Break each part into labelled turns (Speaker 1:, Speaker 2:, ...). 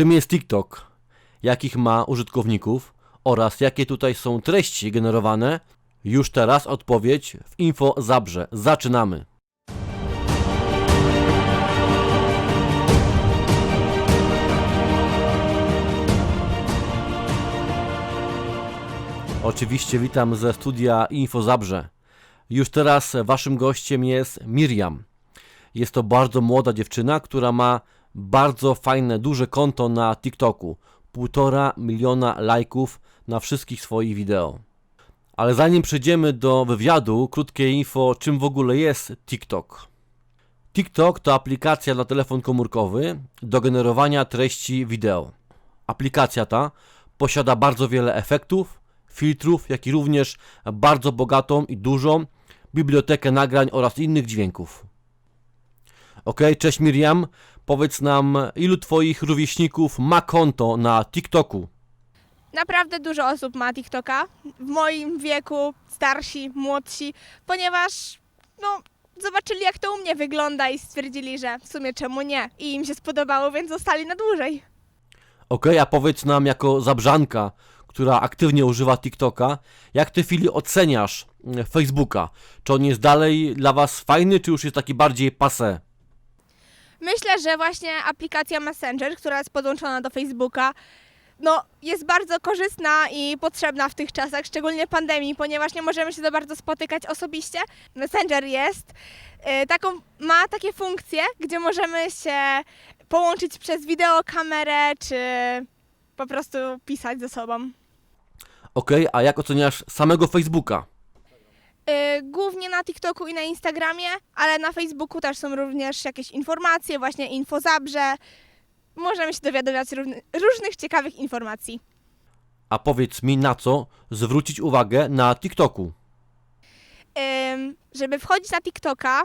Speaker 1: Czym jest TikTok? Jakich ma użytkowników? Oraz jakie tutaj są treści generowane? Już teraz odpowiedź w Info Zabrze. Zaczynamy! Oczywiście witam ze studia Info Zabrze. Już teraz waszym gościem jest Miriam. Jest to bardzo młoda dziewczyna, która ma bardzo fajne, duże konto na TikToku. Półtora miliona lajków na wszystkich swoich wideo. Ale zanim przejdziemy do wywiadu, krótkie info, czym w ogóle jest TikTok. TikTok to aplikacja na telefon komórkowy do generowania treści wideo. Aplikacja ta posiada bardzo wiele efektów, filtrów, jak i również bardzo bogatą i dużą bibliotekę nagrań oraz innych dźwięków. Ok, cześć Miriam. Powiedz nam, ilu Twoich rówieśników ma konto na TikToku?
Speaker 2: Naprawdę dużo osób ma TikToka w moim wieku, starsi, młodsi, ponieważ no, zobaczyli jak to u mnie wygląda i stwierdzili, że w sumie czemu nie. I im się spodobało, więc zostali na dłużej.
Speaker 1: Ok, a powiedz nam jako zabrzanka, która aktywnie używa TikToka, jak Ty chwili oceniasz mm, Facebooka? Czy on jest dalej dla Was fajny, czy już jest taki bardziej passé?
Speaker 2: Myślę, że właśnie aplikacja Messenger, która jest podłączona do Facebooka, no, jest bardzo korzystna i potrzebna w tych czasach, szczególnie pandemii, ponieważ nie możemy się za bardzo spotykać osobiście. Messenger jest y, taką, ma takie funkcje, gdzie możemy się połączyć przez wideokamerę, czy po prostu pisać ze sobą.
Speaker 1: Ok, a jak oceniasz samego Facebooka?
Speaker 2: Y, Głównie na TikToku i na Instagramie, ale na Facebooku też są również jakieś informacje, właśnie info zabrze. Możemy się dowiadywać różnych ciekawych informacji.
Speaker 1: A powiedz mi, na co zwrócić uwagę na TikToku?
Speaker 2: Ym, żeby wchodzić na TikToka,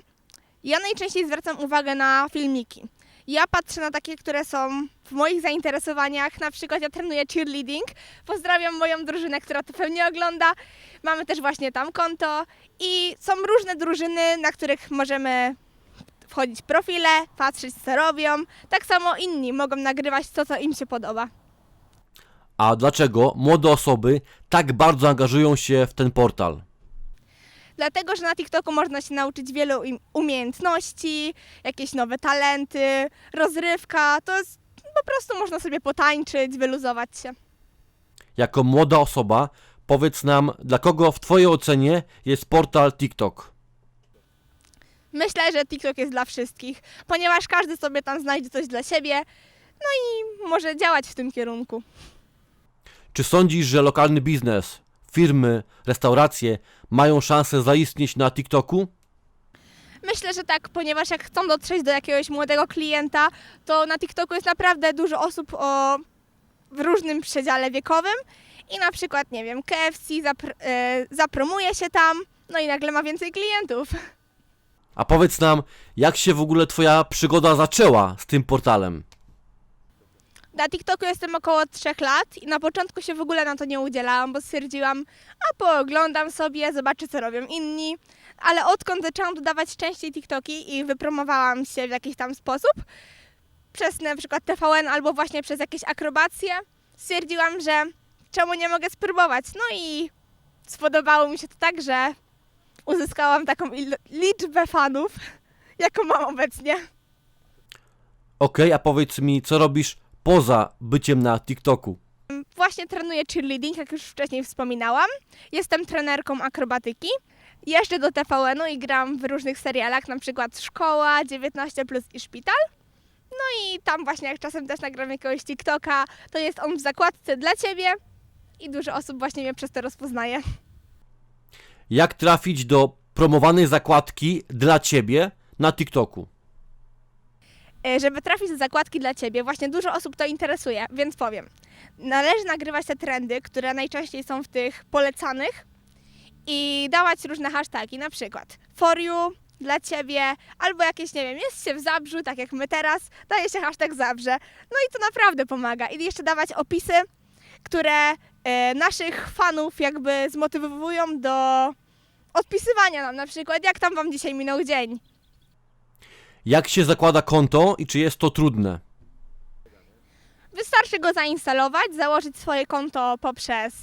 Speaker 2: ja najczęściej zwracam uwagę na filmiki. Ja patrzę na takie, które są w moich zainteresowaniach. Na przykład ja trenuję cheerleading. Pozdrawiam moją drużynę, która to pewnie ogląda. Mamy też właśnie tam konto i są różne drużyny, na których możemy wchodzić profile, patrzeć co robią. Tak samo inni mogą nagrywać to, co im się podoba.
Speaker 1: A dlaczego młode osoby tak bardzo angażują się w ten portal?
Speaker 2: Dlatego, że na TikToku można się nauczyć wielu im- umiejętności, jakieś nowe talenty, rozrywka. To jest po prostu można sobie potańczyć, wyluzować się.
Speaker 1: Jako młoda osoba, powiedz nam, dla kogo w Twojej ocenie jest portal TikTok?
Speaker 2: Myślę, że TikTok jest dla wszystkich, ponieważ każdy sobie tam znajdzie coś dla siebie, no i może działać w tym kierunku.
Speaker 1: Czy sądzisz, że lokalny biznes, firmy, restauracje mają szansę zaistnieć na TikToku?
Speaker 2: Myślę, że tak, ponieważ jak chcą dotrzeć do jakiegoś młodego klienta, to na TikToku jest naprawdę dużo osób o w różnym przedziale wiekowym i na przykład, nie wiem, KFC zapr- e, zapromuje się tam, no i nagle ma więcej klientów.
Speaker 1: A powiedz nam, jak się w ogóle Twoja przygoda zaczęła z tym portalem?
Speaker 2: Na TikToku jestem około 3 lat i na początku się w ogóle na to nie udzielałam, bo stwierdziłam, a pooglądam sobie, zobaczę co robią inni. Ale odkąd zaczęłam dodawać częściej TikToki i wypromowałam się w jakiś tam sposób, przez na przykład TVN albo właśnie przez jakieś akrobacje, stwierdziłam, że czemu nie mogę spróbować. No i spodobało mi się to tak, że uzyskałam taką liczbę fanów, jaką mam obecnie.
Speaker 1: Ok, a powiedz mi, co robisz poza byciem na TikToku?
Speaker 2: Właśnie trenuję cheerleading, jak już wcześniej wspominałam. Jestem trenerką akrobatyki. Jeżdżę do TVN-u i gram w różnych serialach, na przykład Szkoła, 19 plus i Szpital. No i tam właśnie jak czasem też nagram jakiegoś TikToka, to jest on w zakładce dla Ciebie i dużo osób właśnie mnie przez to rozpoznaje.
Speaker 1: Jak trafić do promowanej zakładki dla Ciebie na TikToku?
Speaker 2: E, Żeby trafić do zakładki dla Ciebie, właśnie dużo osób to interesuje, więc powiem. Należy nagrywać te trendy, które najczęściej są w tych polecanych i dawać różne hasztagi, na przykład for you, dla Ciebie, albo jakieś, nie wiem, jest się w Zabrzu, tak jak my teraz, daje się hashtag Zabrze. No i to naprawdę pomaga. I jeszcze dawać opisy, które e, naszych fanów jakby zmotywują do odpisywania nam, na przykład jak tam Wam dzisiaj minął dzień.
Speaker 1: Jak się zakłada konto i czy jest to trudne?
Speaker 2: Wystarczy go zainstalować, założyć swoje konto poprzez,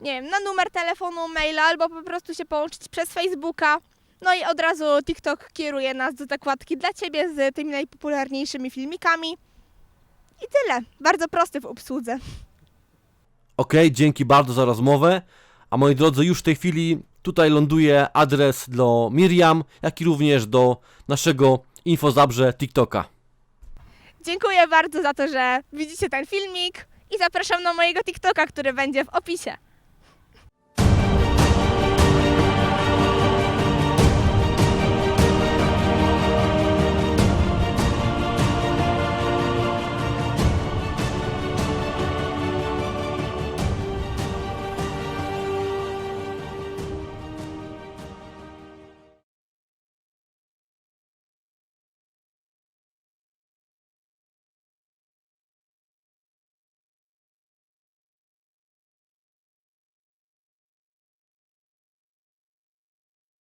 Speaker 2: nie wiem, na numer telefonu, maila albo po prostu się połączyć przez Facebooka. No i od razu TikTok kieruje nas do zakładki dla Ciebie z tymi najpopularniejszymi filmikami. I tyle. Bardzo prosty w obsłudze.
Speaker 1: Ok, dzięki bardzo za rozmowę. A moi drodzy, już w tej chwili tutaj ląduje adres do Miriam, jak i również do naszego Infozabrze TikToka.
Speaker 2: Dziękuję bardzo za to, że widzicie ten filmik i zapraszam na mojego TikToka, który będzie w opisie.